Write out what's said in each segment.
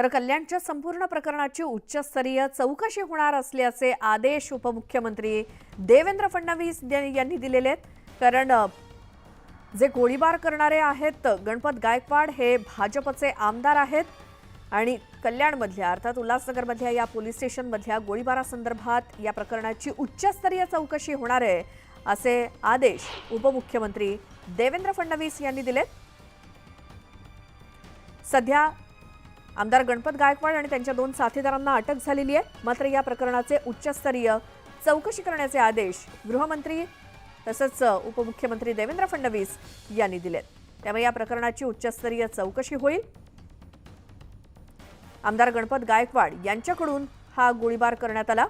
तर कल्याणच्या संपूर्ण प्रकरणाची उच्चस्तरीय चौकशी होणार असल्याचे आदेश उपमुख्यमंत्री देवेंद्र फडणवीस यांनी दिलेले आहेत. कारण जे गोळीबार करणारे आहेत गणपत गायकवाड हे भाजपचे आमदार आहेत. आणि कल्याणमधल्या अर्थात उल्हासनगरमधल्या या पोलीस स्टेशनमधल्या गोळीबारासंदर्भात या प्रकरणाची उच्चस्तरीय चौकशी होणार आहे असे आदेश उपमुख्यमंत्री देवेंद्र फडणवीस यांनी दिलेत. सध्या आमदार गणपत गायकवाड आणि त्यांच्या दोन साथीदारांना अटक झालेली आहे. मात्र या प्रकरणाचे उच्चस्तरीय चौकशी करण्याचे आदेश गृहमंत्री तसंच उपमुख्यमंत्री देवेंद्र फडणवीस यांनी दिलेत. त्यामुळे या प्रकरणाची उच्चस्तरीय चौकशी होईल. आमदार गणपत गायकवाड यांच्याकडून हा गोळीबार करण्यात आला.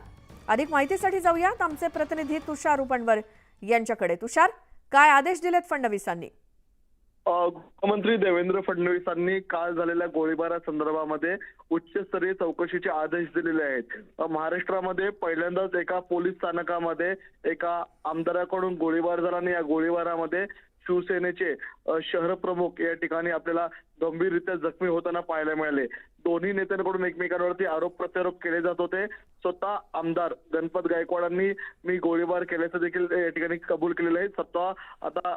अधिक माहितीसाठी जाऊयात आमचे प्रतिनिधी तुषार उपणवर यांच्याकडे. तुषार काय आदेश दिलेत फडणवीसांनी? गृहमंत्री देवेंद्र फडणवीसांनी काल झालेल्या गोळीबारा संदर्भामध्ये उच्चस्तरीय चौकशीचे आदेश दिलेले आहेत. महाराष्ट्रामध्ये पहिल्यांदाच एका पोलीस स्थानकामध्ये एका आमदाराकडून गोळीबार झाला आणि या गोळीबारामध्ये शिवसेनेचे शहर प्रमुख या ठिकाणी आपल्याला गंभीररित्या जखमी होताना पाहायला मिळाले. दोन्ही नेत्यांकडून एकमेकांवरती आरोप प्रत्यारोप केले जात होते. स्वतः आमदार गणपत गायकवाडांनी मी गोळीबार केल्याचं देखील या ठिकाणी कबूल केलेलं आहे. स्वतः आता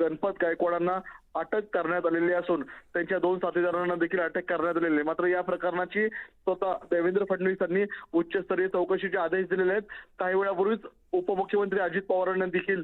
गणपत गायकवाडांना अटक करण्यात आलेली असून त्यांच्या दोन साथीदारांना देखील अटक करण्यात आलेली आहे. मात्र या प्रकरणाची स्वतः देवेंद्र फडणवीसांनी उच्चस्तरीय चौकशीचे आदेश दिलेले आहेत. काही वेळापूर्वीच उपमुख्यमंत्री अजित पवारांनी देखील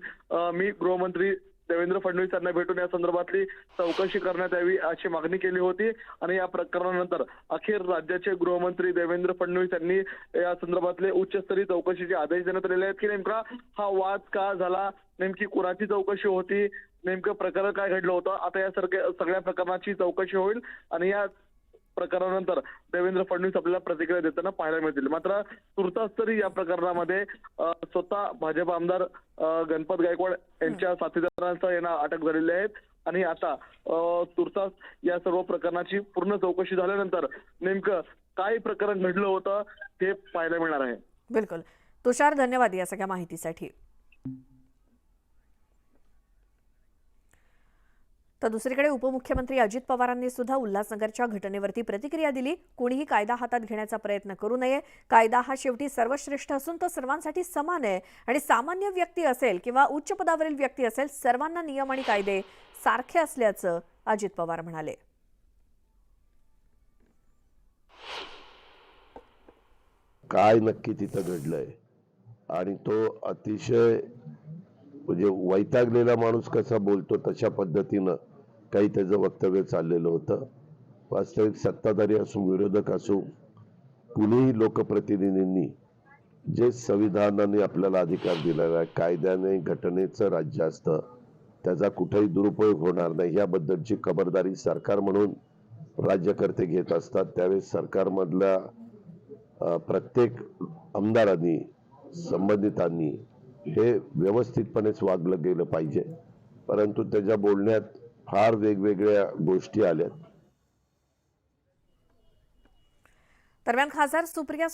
मी गृहमंत्री देवेंद्र फडणवीस यांना भेटून या संदर्भातली चौकशी करण्यात यावी अशी मागणी केली होती. आणि या प्रकरणानंतर अखेर राज्याचे गृहमंत्री देवेंद्र फडणवीस यांनी या संदर्भातले उच्चस्तरीय चौकशीचे आदेश देण्यात आलेले आहेत. की नेमका हा वाद का झाला? नेमकी कुणाची चौकशी होती नेमकं प्रकरण काय घडलं होतं आता या सगळ्या सगळ्या प्रकरणाची चौकशी होईल आणि या प्रकरणानंतर देवेंद्र फडणवीस आपल्याला प्रतिक्रिया देताना पाहायला मिळतील. मात्र तुर्तास तरी या प्रकरणामध्ये स्वतः भाजप आमदार गणपत गायकवाड यांच्या साथीदारांचा यांना अटक झालेली आहे आणि आता तुर्तास या सर्व प्रकरणाची पूर्ण चौकशी झाल्यानंतर नेमकं काय प्रकरण घडलं होतं हे पाहायला मिळणार आहे. बिलकुल. तुषार धन्यवाद या सगळ्या माहितीसाठी. तर दुसरीकडे उपमुख्यमंत्री अजित पवारांनी सुद्धा उल्हासनगरच्या घटनेवरती प्रतिक्रिया दिली. कोणीही कायदा हातात घेण्याचा प्रयत्न करू नये. कायदा हा शेवटी सर्वश्रेष्ठ असून तो सर्वांसाठी समान आहे. आणि सामान्य व्यक्ती असेल किंवा उच्च पदावरील व्यक्ती असेल सर्वांना नियम आणि कायदे सारखे असल्याचं अजित पवार म्हणाले. काय नक्की तिथं घडलंय? आणि तो अतिशय म्हणजे वैतागलेला माणूस कसा बोलतो तशा पद्धतीनं काही त्याचं वक्तव्य चाललेलं होतं. वास्तविक सत्ताधारी असो विरोधक असो कुणीही लोकप्रतिनिधींनी जे संविधानाने आपल्याला अधिकार दिलेला आहे कायद्याने घटनेचं राज्य असतं त्याचा कुठेही दुरुपयोग होणार नाही. याबद्दलची खबरदारी सरकार म्हणून राज्यकर्ते घेत असतात. त्यावेळेस सरकारमधल्या प्रत्येक आमदारांनी संबंधितांनी हे व्यवस्थितपणेच वागलं गेलं पाहिजे. परंतु त्याच्या बोलण्यात फार वेगवेगळ्या गोष्टी आल्यात. दरम्यान खासदार सुप्रिया